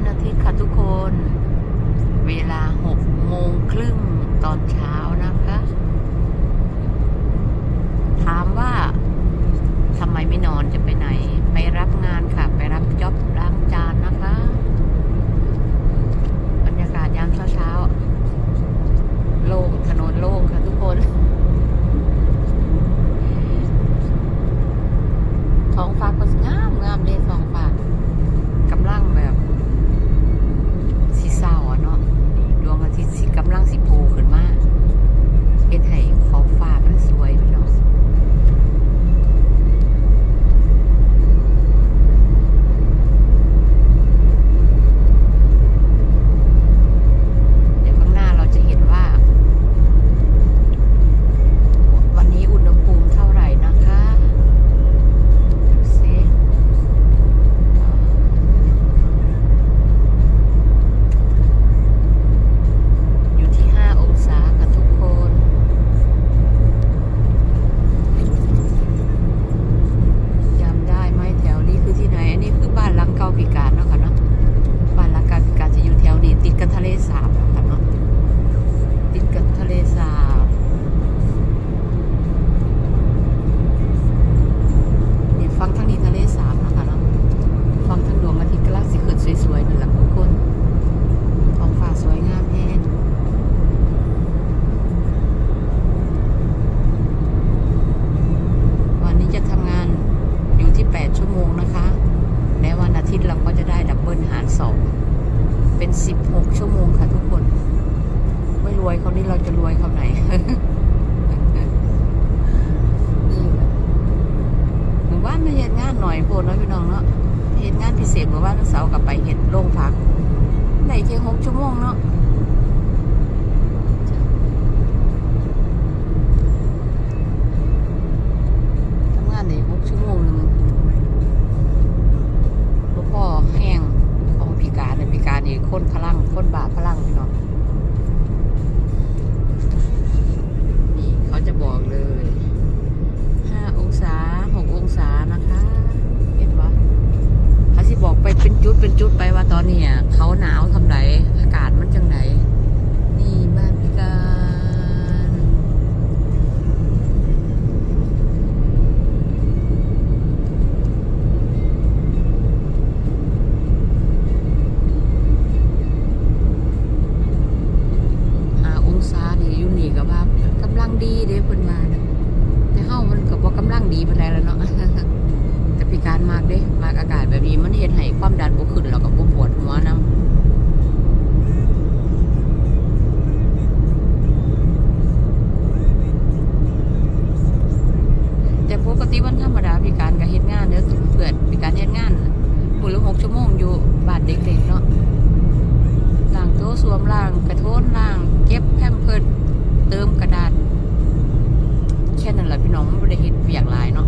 ันอาทิตย์ค่ะทุกคน เวลาหกโมงครึ่งตอนเช้านะคะ ถามว่าทำไมไม่นอนจะไปไหน ไปรับงานค่ะ ไปรับจ็อบ 6 ชั่วโมงค่ะทุกคน ไม่รวยเขานี่เราจะรวยเขาไหนหมู่บ้านมาเห็นงานหน่อยโพดเนาะพี่น้องเนาะเห็นงานพิเศษหมู่บ้านวันเสาร์กลับไปเห็นโรงพักในแค่หกชั่วโมงเนาะ จุดไปว่าตอนนี้เขาหนาวทำไรอากาศมันจังไหนนี่บ้านพิการห้าองศานี่อยู่นี่ก็ว่ากำลังดีเด้เพิ่นมานะ แต่เฮามันก็บ่กำลังดีปานใดแล้วเนาะ แต่พิการมากเด้ มากอากาศแบบนี้มันเฮ็ดให้ความดันบ่ขึ้นแล้วก็บ่ปวดหัวนํแต่ปกติวันธรรมดาพิการก็เฮ็ดงานเด้อเพื่อนพิการเฮ็ดงานมื้อละ6ชั่วโมงอยู่บ้านเด็กๆเนาะล้างโต๊ะ สวมล่าง กระโทนล่าง เก็บแพมเพิร์ดเติมกระดาษ แค่นั้นแหละพี่น้องไม่ได้เห็นเปียกหลายเนาะ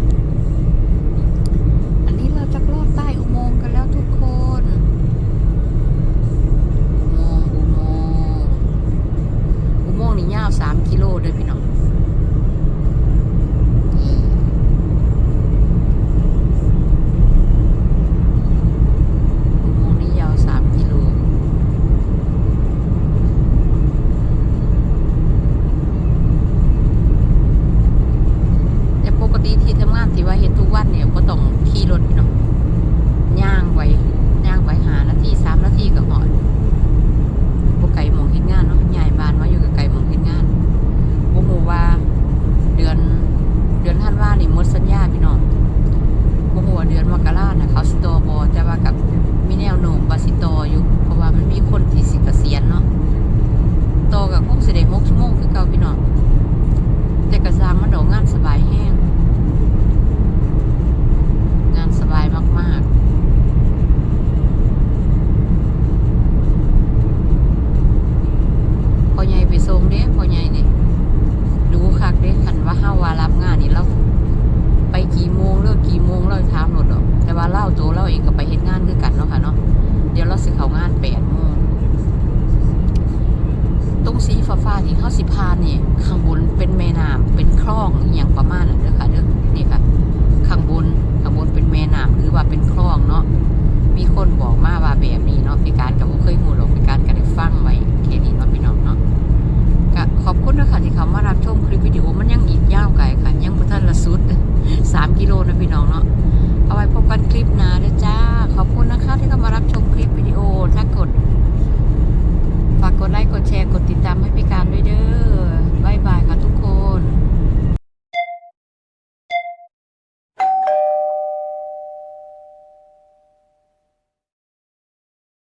ที่ว่าเห็นทุกวันเนี่ยก็ต้องขี่รถเนาะย่างไว้ย่างไว้หานาทีสามนาทีก็หอดบ่ไก่มองเห็นงานเนาะใหญ่บานว่าอยู่กับไก่มองเห็นงาน เขาสิพานนี่ข้างบนเป็นแม่น้ำเป็นคลองอย่างประมาณนั้นเด้อค่ะเด้อนี่ค่ะ ข้างบนข้างบนเป็นแม่น้ำหรือว่าเป็นคลองเนาะมีคนบอกมาว่าแบบนี้เนาะพิการกับเคยหูหลงพิการกันได้ฟังไว้เค่นี้เนาะพี่น้องเนาะก็ขอบคุณนะคะที่เขามารับชมคลิปวิดีโอมันยังอีกยาวไกลค่ะ ยังบนท่านละสุดสามกิโลนะพี่น้องเนาะเอาไว้พบกันคลิป